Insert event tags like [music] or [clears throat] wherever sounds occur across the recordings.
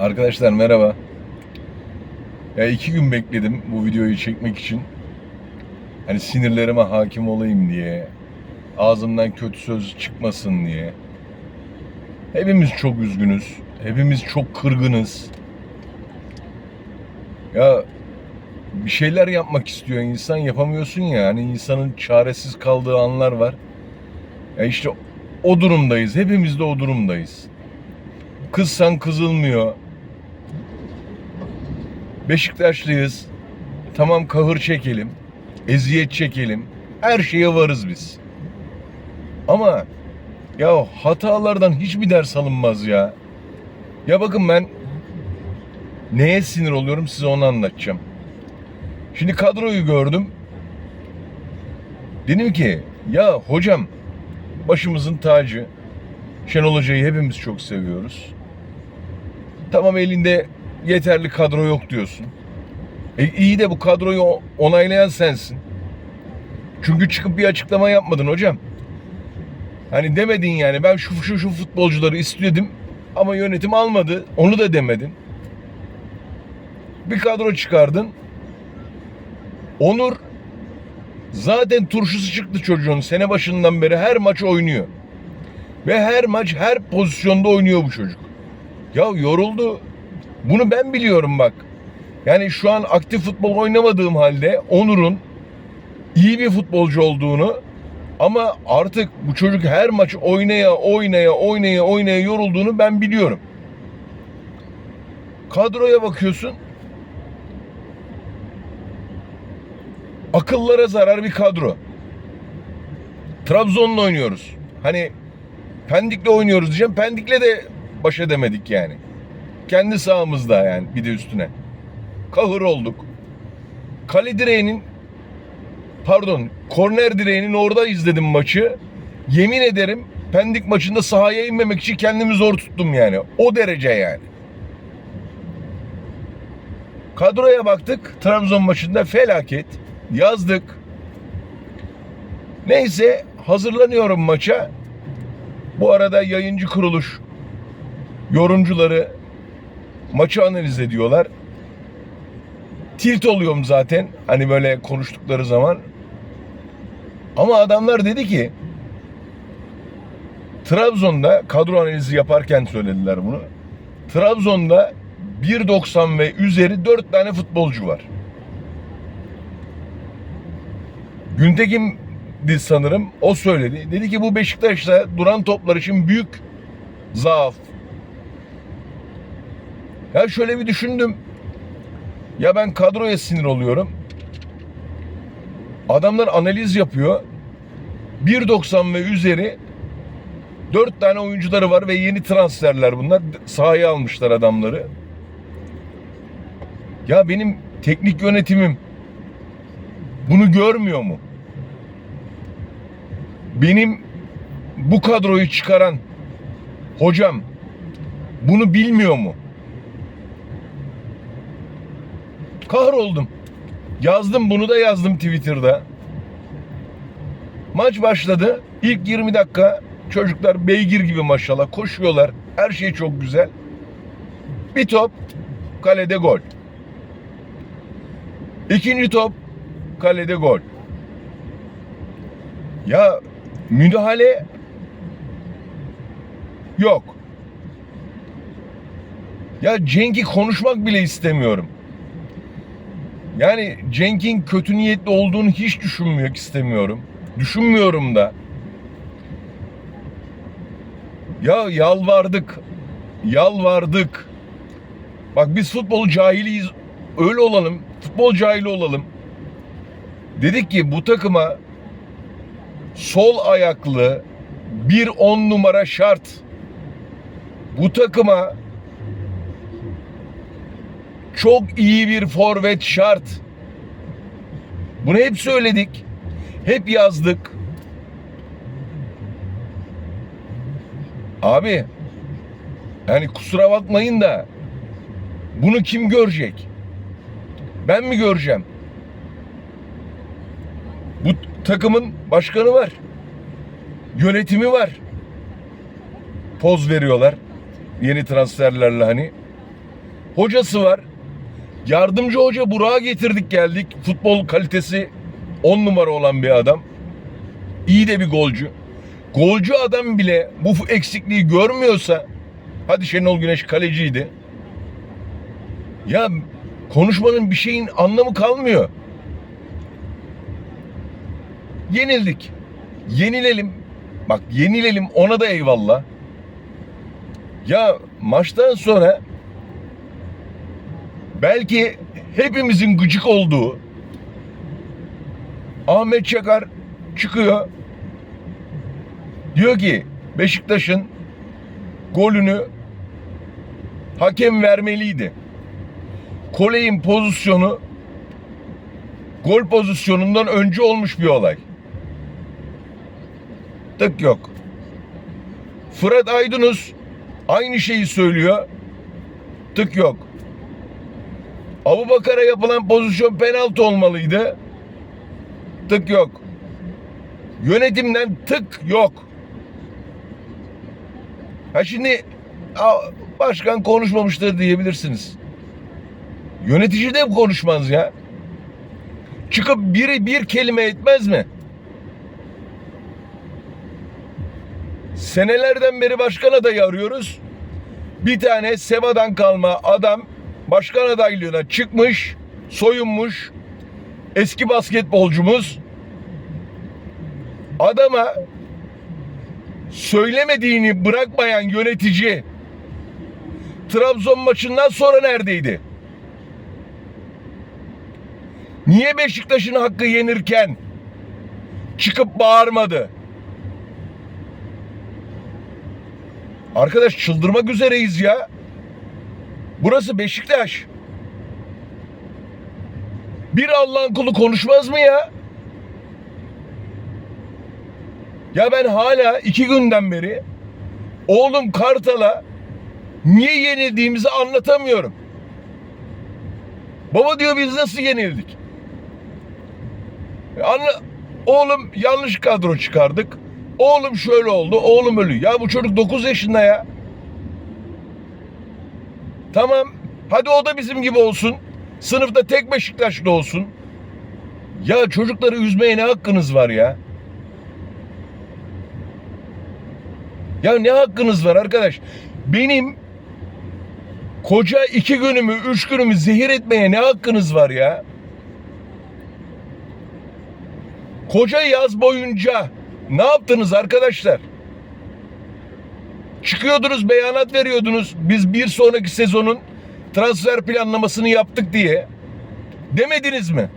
Arkadaşlar merhaba. Ya iki gün bekledim bu videoyu çekmek için. Hani sinirlerime hakim olayım diye. Ağzımdan kötü söz çıkmasın diye. Hepimiz çok üzgünüz. Hepimiz çok kırgınız. Ya bir şeyler yapmak istiyor insan yapamıyorsun ya. Hani insanın çaresiz kaldığı anlar var. Ya işte o durumdayız. Hepimiz de o durumdayız. Kızsan kızılmıyor. Beşiktaşlıyız. Tamam kahır çekelim. Eziyet çekelim. Her şeye varız biz. Ama ya hatalardan hiçbir ders alınmaz ya. Ya bakın ben neye sinir oluyorum size onu anlatacağım. Şimdi kadroyu gördüm. Dedim ki ya hocam başımızın tacı. Şenol Hoca'yı hepimiz çok seviyoruz. Tamam elinde yeterli kadro yok diyorsun. E iyi de bu kadroyu onaylayan sensin. Çünkü çıkıp bir açıklama yapmadın hocam. Hani demedin yani ben şu şu şu futbolcuları istiyordum ama yönetim almadı. Onu da demedin. Bir kadro çıkardın. Onur zaten turşusu çıktı çocuğun. Sene başından beri her maç oynuyor. Ve her maç her pozisyonda oynuyor bu çocuk. Ya yoruldu. Bunu ben biliyorum bak. Yani şu an aktif futbol oynamadığım halde Onur'un iyi bir futbolcu olduğunu ama artık bu çocuk her maç oynaya oynaya oynaya oynaya yorulduğunu ben biliyorum. Kadroya bakıyorsun. Akıllara zarar bir kadro. Trabzon'la oynuyoruz. Hani Pendik'le oynuyoruz diyeceğim. Pendik'le de baş edemedik yani. Kendi sahamızda yani bir de üstüne. Kahır olduk. Kale direğinin pardon korner direğinin orada izledim maçı. Yemin ederim Pendik maçında sahaya inmemek için kendimi zor tuttum yani. O derece yani. Kadroya baktık. Trabzon maçında felaket. Yazdık. Neyse hazırlanıyorum maça. Bu arada yayıncı kuruluş yorumcuları maçı analiz ediyorlar. Tilt oluyorum zaten hani böyle konuştukları zaman. Ama adamlar dedi ki Trabzon'da kadro analizi yaparken söylediler bunu. Trabzon'da 1.90 ve üzeri 4 tane futbolcu var. Güntekin'di sanırım. O söyledi. Dedi ki bu Beşiktaş'ta duran toplar için büyük zaaf. Ya şöyle bir düşündüm. Ya ben kadroya sinir oluyorum. Adamlar analiz yapıyor. 1.90 ve üzeri 4 tane oyuncuları var ve yeni transferler bunlar. Sahaya almışlar adamları. Ya benim teknik yönetimim bunu görmüyor mu? Benim bu kadroyu çıkaran hocam bunu bilmiyor mu? Kahroldum. Yazdım bunu da yazdım Twitter'da. Maç başladı. İlk 20 dakika çocuklar beygir gibi maşallah koşuyorlar. Her şey çok güzel. Bir top kalede gol. İkinci top kalede gol. Ya müdahale yok. Ya Cenk'i konuşmak bile istemiyorum. Yani Cenk'in kötü niyetli olduğunu hiç düşünmek istemiyorum. Düşünmüyorum da. Ya yalvardık. Yalvardık. Bak biz futbolu cahiliyiz. Öyle olalım. Futbol cahili olalım. Dedik ki bu takıma sol ayaklı bir on numara şart. Bu takıma çok iyi bir forvet şart. Bunu hep söyledik. Hep yazdık. Abi yani kusura bakmayın da bunu kim görecek? Ben mi göreceğim? Bu takımın başkanı var. Yönetimi var. Poz veriyorlar. Yeni transferlerle hani. Hocası var. Yardımcı hoca Burak'ı getirdik geldik. Futbol kalitesi 10 numara olan bir adam. İyi de bir golcü. Golcü adam bile bu eksikliği görmüyorsa hadi Şenol Güneş kaleciydi. Ya konuşmanın bir şeyin anlamı kalmıyor. Yenildik. Yenilelim. Bak yenilelim ona da eyvallah. Ya maçtan sonra belki hepimizin gıcık olduğu Ahmet Çakar çıkıyor. Diyor ki Beşiktaş'ın golünü hakem vermeliydi. Koley'in pozisyonu gol pozisyonundan önce olmuş bir olay. Tık yok. Fırat Aydınus aynı şeyi söylüyor. Tık yok. Abu Bakar'a yapılan pozisyon penaltı olmalıydı. Tık yok. Yönetimden tık yok. Ha şimdi başkan konuşmamıştır diyebilirsiniz. Yönetici de konuşmaz ya. Çıkıp biri bir kelime etmez mi? Senelerden beri başkan adayı arıyoruz. Bir tane Seba'dan kalma adam başkan adaylığına çıkmış, soyunmuş. Eski basketbolcumuz. Adama söylemediğini bırakmayan yönetici Trabzon maçından sonra neredeydi? Niye Beşiktaş'ın hakkı yenirken çıkıp bağırmadı? Arkadaş çıldırmak üzereyiz ya. Burası Beşiktaş. Bir Allah'ın kulu konuşmaz mı ya? Ya ben hala iki günden beri oğlum Kartal'a niye yenildiğimizi anlatamıyorum. Baba diyor biz nasıl yenildik? Anla, oğlum yanlış kadro çıkardık. Oğlum şöyle oldu, oğlum ölü. Ya bu çocuk 9 yaşında ya. Tamam, hadi o da bizim gibi olsun. Sınıfta tek Beşiktaşlı olsun. Ya çocukları üzmeye ne hakkınız var ya? Ya ne hakkınız var arkadaş? Benim koca iki günümü, üç günümü zehir etmeye ne hakkınız var ya? Koca yaz boyunca ne yaptınız arkadaşlar? Çıkıyordunuz, beyanat veriyordunuz. Biz bir sonraki sezonun transfer planlamasını yaptık diye. Demediniz mi?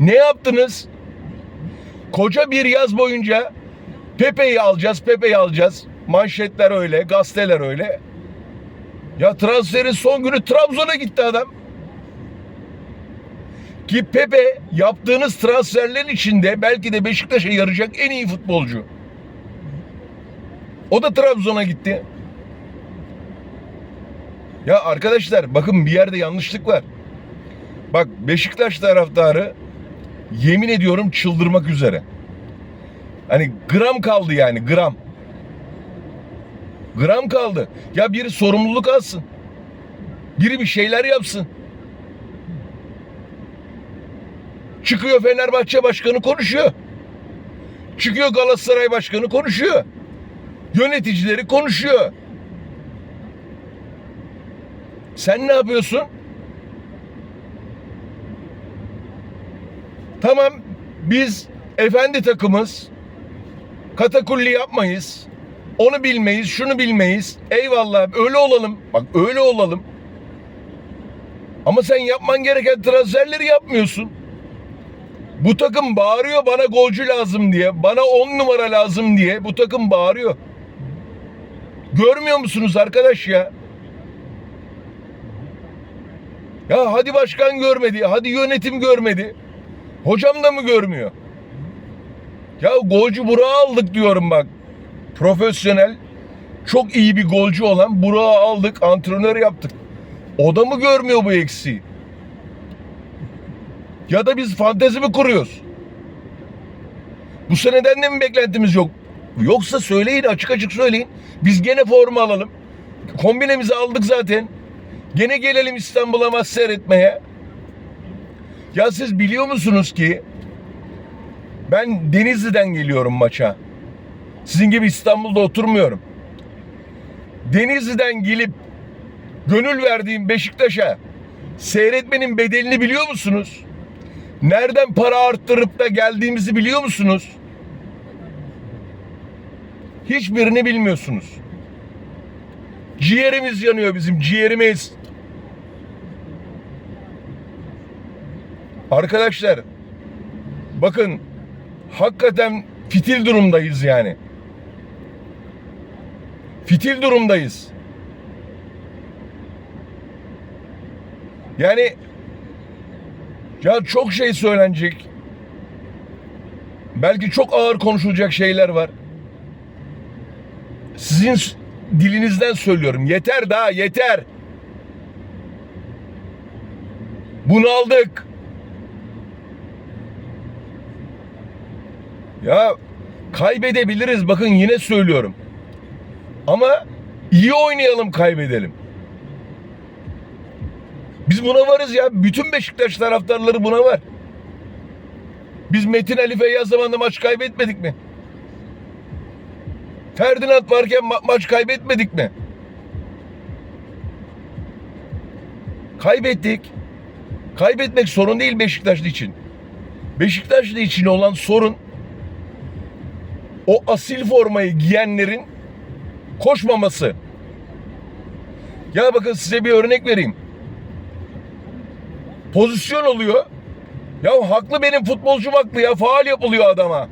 Ne yaptınız? Koca bir yaz boyunca Pepe'yi alacağız, Pepe'yi alacağız. Manşetler öyle, gazeteler öyle. Ya transferin son günü Trabzon'a gitti adam. Ki Pepe yaptığınız transferlerin içinde belki de Beşiktaş'a yarayacak en iyi futbolcu. O da Trabzon'a gitti. Ya arkadaşlar bakın bir yerde yanlışlık var. Bak Beşiktaş taraftarı yemin ediyorum çıldırmak üzere. Hani gram kaldı yani gram. Gram kaldı. Ya biri sorumluluk alsın. Biri bir şeyler yapsın. Çıkıyor Fenerbahçe Başkanı konuşuyor. Çıkıyor Galatasaray Başkanı konuşuyor. Yöneticileri konuşuyor. Sen ne yapıyorsun? Tamam biz efendi takımız katakulli yapmayız. Onu bilmeyiz, şunu bilmeyiz. Eyvallah öyle olalım. Bak öyle olalım. Ama sen yapman gereken transferleri yapmıyorsun. Bu takım bağırıyor bana golcü lazım diye. Bana on numara lazım diye. Bu takım bağırıyor. Görmüyor musunuz arkadaş ya? Ya hadi başkan görmedi. Hadi yönetim görmedi. Hocam da mı görmüyor? Ya golcü Burak'ı aldık diyorum bak. Profesyonel, çok iyi bir golcü olan Burak'ı aldık, antrenör yaptık. O da mı görmüyor bu eksiği? Ya da biz fantezi mi kuruyoruz? Bu seneden de mi beklentimiz yok? Yoksa söyleyin açık açık söyleyin. Biz gene forma alalım. Kombinemizi aldık zaten. Gene gelelim İstanbul'a maç seyretmeye. Ya siz biliyor musunuz ki ben Denizli'den geliyorum maça. Sizin gibi İstanbul'da oturmuyorum. Denizli'den gelip gönül verdiğim Beşiktaş'a seyretmenin bedelini biliyor musunuz? Nereden para arttırıp da geldiğimizi biliyor musunuz? Hiçbirini bilmiyorsunuz. Ciğerimiz yanıyor bizim ciğerimiz. Arkadaşlar bakın hakikaten fitil durumdayız yani. Fitil durumdayız. Yani ya çok şey söylenecek. Belki çok ağır konuşulacak şeyler var. Sizin dilinizden söylüyorum. Yeter daha yeter. Bunu aldık. Ya kaybedebiliriz bakın yine söylüyorum. Ama iyi oynayalım kaybedelim. Biz buna varız ya. Bütün Beşiktaş taraftarları buna var. Biz Metin Ali Feyyaz zamanında maç kaybetmedik mi? Ferdinand varken ma- maç kaybetmedik mi? Kaybettik. Kaybetmek sorun değil Beşiktaşlı için. Beşiktaşlı için olan sorun o asil formayı giyenlerin koşmaması. Ya bakın size bir örnek vereyim. Pozisyon oluyor. Ya haklı benim futbolcum haklı ya. Faal yapılıyor adama.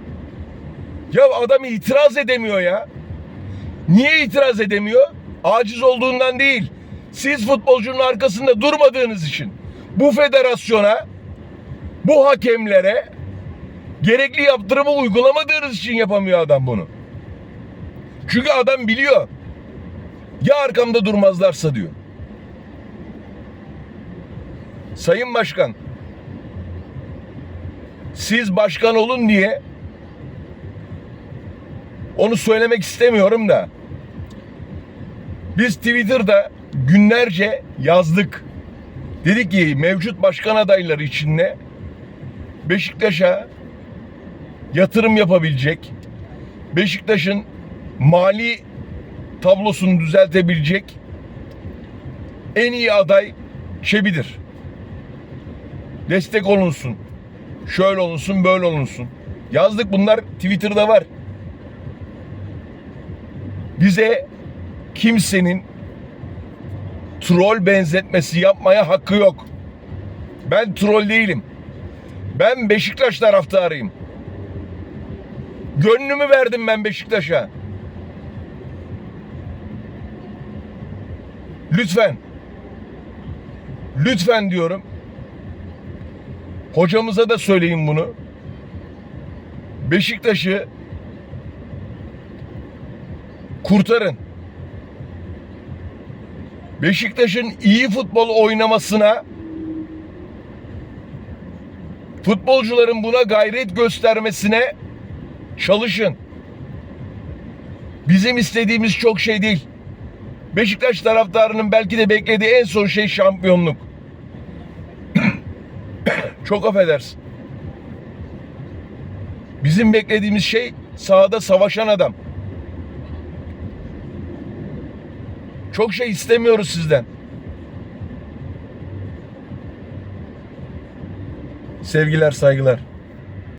Ya adam itiraz edemiyor ya. Niye itiraz edemiyor? Aciz olduğundan değil. Siz futbolcunun arkasında durmadığınız için bu federasyona, bu hakemlere gerekli yaptırımı uygulamadığınız için yapamıyor adam bunu. Çünkü adam biliyor. Ya arkamda durmazlarsa diyor. Sayın Başkan, siz başkan olun diye onu söylemek istemiyorum da biz Twitter'da günlerce yazdık. Dedik ki mevcut başkan adayları içinde Beşiktaş'a yatırım yapabilecek, Beşiktaş'ın mali tablosunu düzeltebilecek en iyi aday Şebi'dir. Destek olunsun. Şöyle olunsun, böyle olunsun. Yazdık bunlar Twitter'da var. Bize kimsenin troll benzetmesi yapmaya hakkı yok. Ben troll değilim. Ben Beşiktaş taraftarıyım. Gönlümü verdim ben Beşiktaş'a. Lütfen. Lütfen diyorum. Hocamıza da söyleyin bunu. Beşiktaş'ı kurtarın. Beşiktaş'ın iyi futbol oynamasına futbolcuların buna gayret göstermesine çalışın. Bizim istediğimiz çok şey değil. Beşiktaş taraftarının belki de beklediği en son şey şampiyonluk. [clears throat] Çok affedersin. Bizim beklediğimiz şey sahada savaşan adam. Çok şey istemiyoruz sizden. Sevgiler, saygılar.